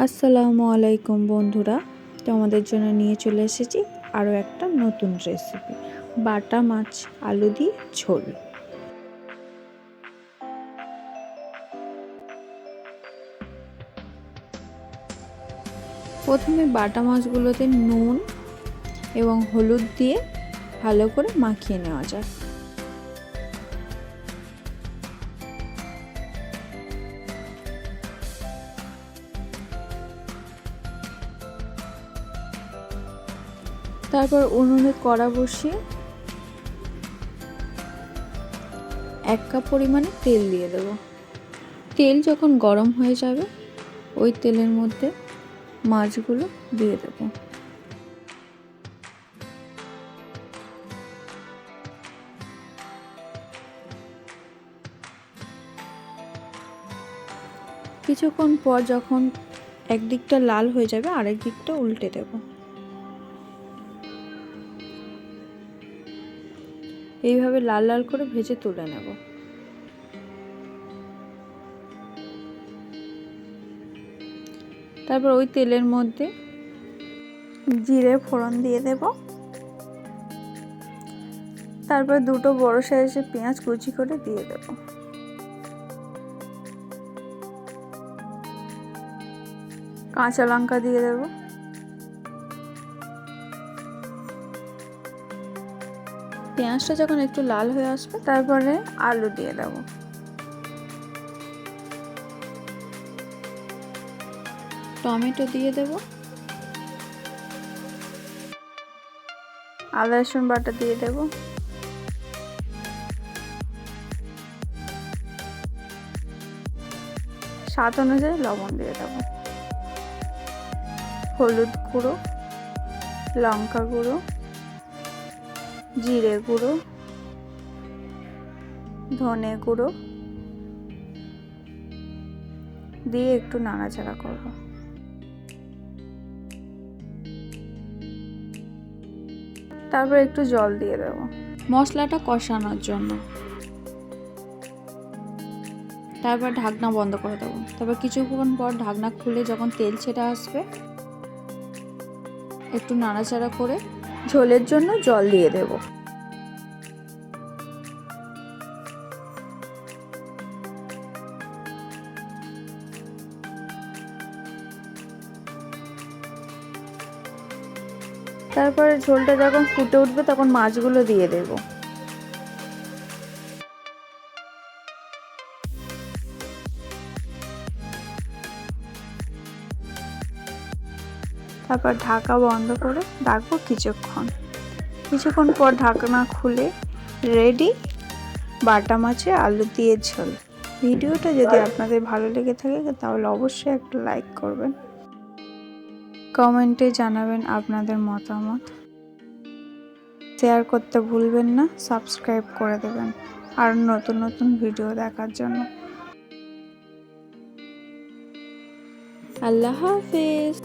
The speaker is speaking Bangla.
আসসালামু আলাইকুম বন্ধুরা, তোমাদের জন্য নিয়ে চলে এসেছি আরও একটা নতুন রেসিপি বাটা মাছ, আলু দিয়ে ঝোল। প্রথমে বাটা মাছগুলোতে নুন এবং হলুদ দিয়ে ভালো করে মাখিয়ে নেওয়া যায় তারপর উনুনে কড়া বসিয়ে এক কাপ পরিমাণে তেল দিয়ে দেব। তেল যখন গরম হয়ে যাবে, ওই তেলের মধ্যে মাছগুলো দিয়ে দেব। কিছুক্ষণ পর যখন একদিকটা লাল হয়ে যাবে আরেক দিকটা উল্টে দেবো। এইভাবে লাল লাল করে ভেজে তুলে নেব। তারপর ওই তেলের মধ্যে জিরে ফোড়ন দিয়ে দেব। তারপর দুটো বড় সাইজের পেঁয়াজ কুচি করে দিয়ে দেব। কাঁচা লঙ্কা দিয়ে দেবো। পেঁয়াজটা যখন একটু লাল হয়ে আসবে, তারপরে আলু দিয়ে দেবো। টমেটো দিয়ে দেব। আদা, রসুন বাটা দিয়ে দেব। স্বাদ অনুযায়ী লবণ দিয়ে দেব। হলুদ গুঁড়ো, লঙ্কা গুঁড়ো। জিরে গুঁড়ো, ধনে গুঁড়ো দিয়ে একটু নাড়াচাড়া করব। তারপর একটু জল দিয়ে দেব। মশলাটা কষানোর জন্য। তারপর ঢাকনা বন্ধ করে দেবো। তারপর কিছুক্ষণ পর ঢাকনা খুলে যখন তেল ছেটে আসবে, একটু নাড়াচাড়া করে ঝোলের জন্য জল দিয়ে দেব। তারপরে ঝোলটা যখন ফুটে উঠবে তখন মাছগুলো দিয়ে দেব। তারপর ঢাকা বন্ধ করে রাখব কিছুক্ষণ। কিছুক্ষণ পর ঢাকনা খুলে রেডি বাটা মাছে আলু দিয়ে ঝোল। ভিডিওটা যদি আপনাদের ভালো লেগে থাকে, তাহলে অবশ্যই একটা লাইক করবেন। কমেন্টে জানাবেন আপনাদের মতামত। শেয়ার করতে ভুলবেন না সাবস্ক্রাইব করে দেবেন। আর নতুন নতুন ভিডিও দেখার জন্য। আল্লাহ হাফিজ।